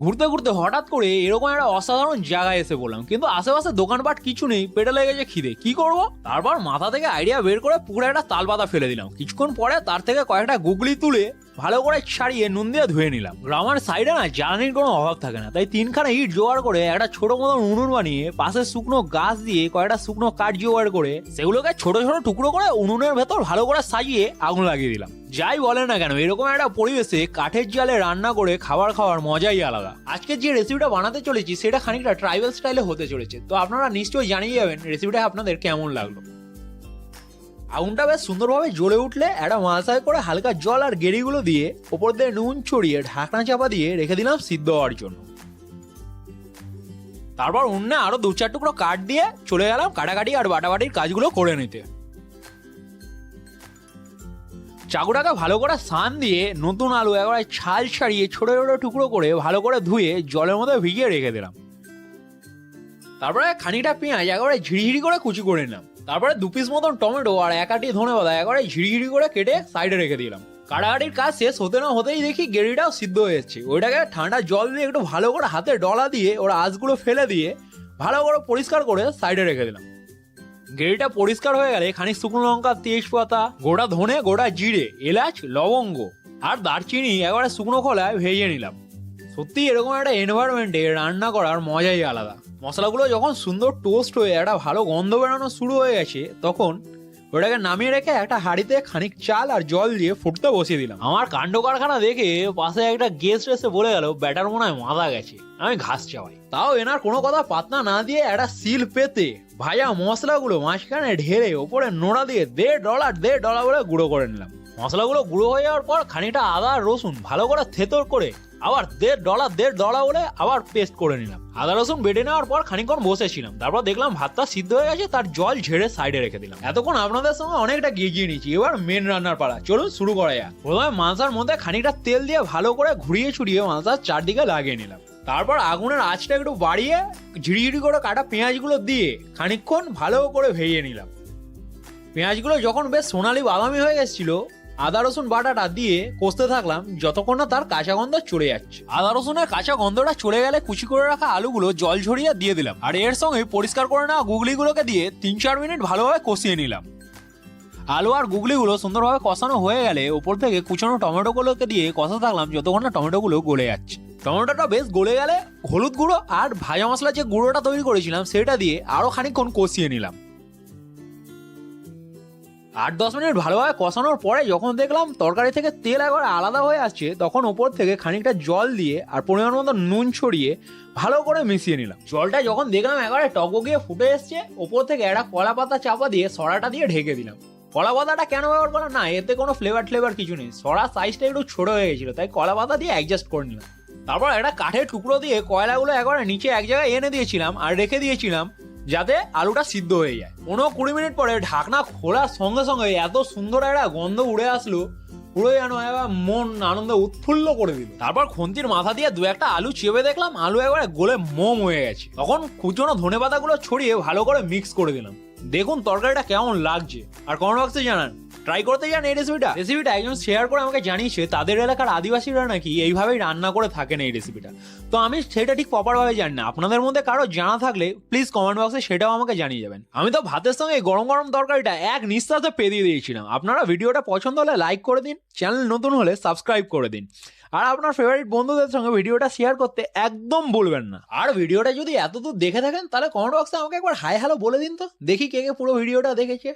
ঘুরতে ঘুরতে হঠাৎ করে এরকম একটা অসাধারণ জায়গায় এসে বললাম কিন্তু আশেপাশে দোকানপাট কিছু নেই, পেটে লেগেছে খিদে। কি করব? তারপর মাথা থেকে আইডিয়া বের করে পুরো একটা তালপাতা ফেলে দিলাম। কিছুক্ষণ পরে তার থেকে কয়েকটা গুগলি তুলে ভালো করে ছাড়িয়ে নুন দিয়ে ধুয়ে নিলাম। গ্রামের সাইডে না জ্বালানির কোনো অভাব থাকে না। তাই তিনখানা ইট জোগাড় করে একটা ছোট মতন উনুন বানিয়ে, পাশে শুকনো গাছ দিয়ে কয়েকটা শুকনো কাঠ জোগাড় করে, সেগুলোকে ছোট ছোট টুকরো করে উনুনের ভেতর ভালো করে সাজিয়ে আগুন লাগিয়ে দিলাম। যাই বলে না কেন, এরকম একটা পরিবেশে কাঠের জালে রান্না করে খাবার খাওয়ার মজাই আলাদা। আজকে যে রেসিপিটা বানাতে চলেছি, সেটা খানিকটা ট্রাইবাল স্টাইলে হতে চলেছে। তো আপনারা নিশ্চয়ই জানিয়ে যাবেন রেসিপিটা আপনাদের কেমন লাগল। আগুনটা বেশ সুন্দরভাবে জ্বলে উঠলে একটা মালসায় করে হালকা জল আর গেরিগুলো দিয়ে ওপর দিয়ে নুন ছড়িয়ে ঢাকনা চাপা দিয়ে রেখে দিলাম সিদ্ধ হওয়ার জন্য। তারপর অন্য আরও দু চার টুকরো কাঠ দিয়ে চলে গেলাম কাটাকাটি আর বাটাবাটির কাজগুলো করে নিতে। চাকুটাকে ভালো করে সান দিয়ে নতুন আলু একবারে ছাল ছাড়িয়ে ছোট ছোট টুকরো করে ভালো করে ধুয়ে জলের মধ্যে ভিজিয়ে রেখে দিলাম। তারপরে খানিকটা পেঁয়াজ একেবারে ঝিরিঝিরি করে কুচি করে নিলাম। তারপরে দু পিস মতন টমেটো আর এক আটি ধনে পাতা, একেবারে ঝিরিঝিরি করে কেটে সাইডে রেখে দিলাম। কাটাকাটির কাজ শেষ হতে না হতেই দেখি গেরিটাও সিদ্ধ হয়ে যাচ্ছে। ওইটাকে ঠান্ডা জল দিয়ে একটু ভালো করে হাতে ডলা দিয়ে ওর আঁশগুলো ফেলে দিয়ে ভালো করে পরিষ্কার করে সাইডে রেখে দিলাম। গ্রেভিটা পরিষ্কার হয়ে গেলে খানিক শুকনো লঙ্কা, তেজপাতা, গোটা ধনে, গোটা জিরে, এলাচ, লবঙ্গ আর দারচিনি একবারে শুকনো খোলায় ভেজে নিলাম। সত্যি এরকম একটা এনভায়রনমেন্টে রান্না করার মজাই আলাদা। মশলাগুলো যখন সুন্দর টোস্ট হয়ে একটা ভালো গন্ধ বেরোনো শুরু হয়ে গেছে তখন ওটাকে নামিয়ে রেখে একটা হাঁড়িতে খানিক চাল আর জল দিয়ে ফুটতে বসিয়ে দিলাম। আমার কাণ্ড কারখানা দেখে পাশে একটা গেস্ট এসে বলে গেল ব্যাটার মনে হয় মাথা গেছে আমি ঘাস চাওয়াই তাও এনার কোনো কথা পাতনা না দিয়ে একটা সিল পেতে ভাজা মশলাগুলো মাঝখানে ঢেলে ওপরে নোড়া দিয়ে দেড় ডলার দেড় ডলার বলে গুঁড়ো করে নিলাম। মশলাগুলো গুঁড়ো হয়ে যাওয়ার পর খানিকটা আদা রসুন ভালো করে থেতর করে আবার দেড় ডলা দেড় ডলা বলে আবার পেস্ট করে নিলাম। আদা, রসুন বেটে নেওয়ার পর খানিকক্ষণ বসেছিলাম। তারপর দেখলাম ভাতটা সিদ্ধ হয়ে গেছে, তার জল ঝেড়ে সাইডে রেখে দিলাম। এতক্ষণ আপনাদের সঙ্গে অনেকটা গিয়ে নিয়েছি। এবার মেন রান্নার পালা। চলুন শুরু করা যাক। প্রথমে মাংসার মধ্যে খানিকটা তেল দিয়ে ভালো করে ঘুরিয়ে ছুড়িয়ে মাংসার চারদিকে লাগিয়ে নিলাম। তারপর আগুনের আঁচটা একটু বাড়িয়ে ঝিরিঝিরি করে কাটা পেঁয়াজগুলো দিয়ে খানিকক্ষণ ভালো করে ভেজে নিলাম। পেঁয়াজগুলো যখন বেশ সোনালি বাদামি হয়ে গেছিল আদা, রসুন বাটাটা দিয়ে কষতে থাকলাম যতক্ষণ না তার কাঁচা গন্ধ চড়ে যাচ্ছে। আদা, রসুনের কাঁচা গন্ধটা চড়ে গেলে কুচি করে রাখা আলুগুলো জল ঝরিয়ে দিয়ে দিলাম। আর এর সঙ্গে পরিষ্কার করে নেওয়া গুগলিগুলোকে দিয়ে তিন চার মিনিট ভালোভাবে কষিয়ে নিলাম। আলু আর গুগলিগুলো সুন্দরভাবে কষানো হয়ে গেলে ওপর থেকে কুচানো টমেটোগুলোকে দিয়ে কষাতে থাকলাম যতক্ষণ না টমেটোগুলো গলে যাচ্ছে। টমেটোটা বেশ গলে গেলে হলুদ গুঁড়ো আর ভাজা মশলা যে গুঁড়োটা তৈরি করেছিলাম সেটা দিয়ে আরও খানিকক্ষণ কষিয়ে নিলাম। আট দশ মিনিট ভালোভাবে কষানোর পরে যখন দেখলাম তরকারি থেকে তেল একবার আলাদা হয়ে আসছে, তখন ওপর থেকে খানিকটা জল দিয়ে আর পরিমাণ মতো নুন ছড়িয়ে ভালো করে মিশিয়ে নিলাম। জলটা যখন দেখলাম একবারে টক গিয়ে ফুটে এসছে, ওপর থেকে একটা কলা পাতা চাপা দিয়ে সরাটা দিয়ে ঢেকে দিলাম। কলা পাতাটা কেন ব্যবহার করলাম? না, এতে কোনো ফ্লেভার ফ্লেভার কিছু নেই। সরা সাইজটা একটু ছোট হয়ে গেছিল, তাই কলা পাতা দিয়ে অ্যাডজাস্ট করে নিলাম। তারপর একটা কাঠের টুকরো দিয়ে কয়লাগুলো একবারে নিচে এক জায়গায় এনে দিয়েছিলাম আর রেখে দিয়েছিলাম। যাতে আলুটা সিদ্ধ হয়ে যায়। পনেরো কুড়ি মিনিট পরে ঢাকনা খোলার সঙ্গে সঙ্গে এত সুন্দর একটা গন্ধ উড়ে আসলো পুরো যেন এবার মন আনন্দে উৎফুল্ল করে দিল। তারপর খন্তির মাথা দিয়ে দু একটা আলু চেপে দেখলাম, আলু একবারে গোলে মোম হয়ে গেছে। তখন কুচনো ধনে পাতাগুলো ছড়িয়ে ভালো করে মিক্স করে দিলাম। দেখুন তরকারিটা কেমন লাগছে। আর কমেন্ট বক্সে জানান। ট্রাই করতে যান এই রেসিপিটা রেসিপিটা একজন শেয়ার করে আমাকে জানিয়েছে, তাদের এলাকার আদিবাসীরা নাকি এইভাবেই রান্না করে থাকেন এই রেসিপিটা তো আমি সেটা ঠিক প্রপারভাবে জানি না। আপনাদের মধ্যে কারও জানা থাকলে প্লিজ কমেন্ট বক্সে সেটাও আমাকে জানিয়ে যাবেন। আমি তো ভাতের সঙ্গে গরম গরম তরকারিটা এক নিঃশ্বাসে পেয়ে দিয়ে দিয়েছিলাম। আপনারা ভিডিওটা পছন্দ হলে লাইক করে দিন চ্যানেল নতুন হলে সাবস্ক্রাইব করে দিন। আর আপনার ফেভারিট বন্ধুদের সঙ্গে ভিডিওটা শেয়ার করতে একদম ভুলবেন না। আর ভিডিওটা যদি এতদূর দেখে থাকেন, তাহলে কমেন্ট বক্সে আমাকে একবার হাই হ্যালো বলে দিন তো। দেখি কে কে পুরো ভিডিওটা দেখেছে।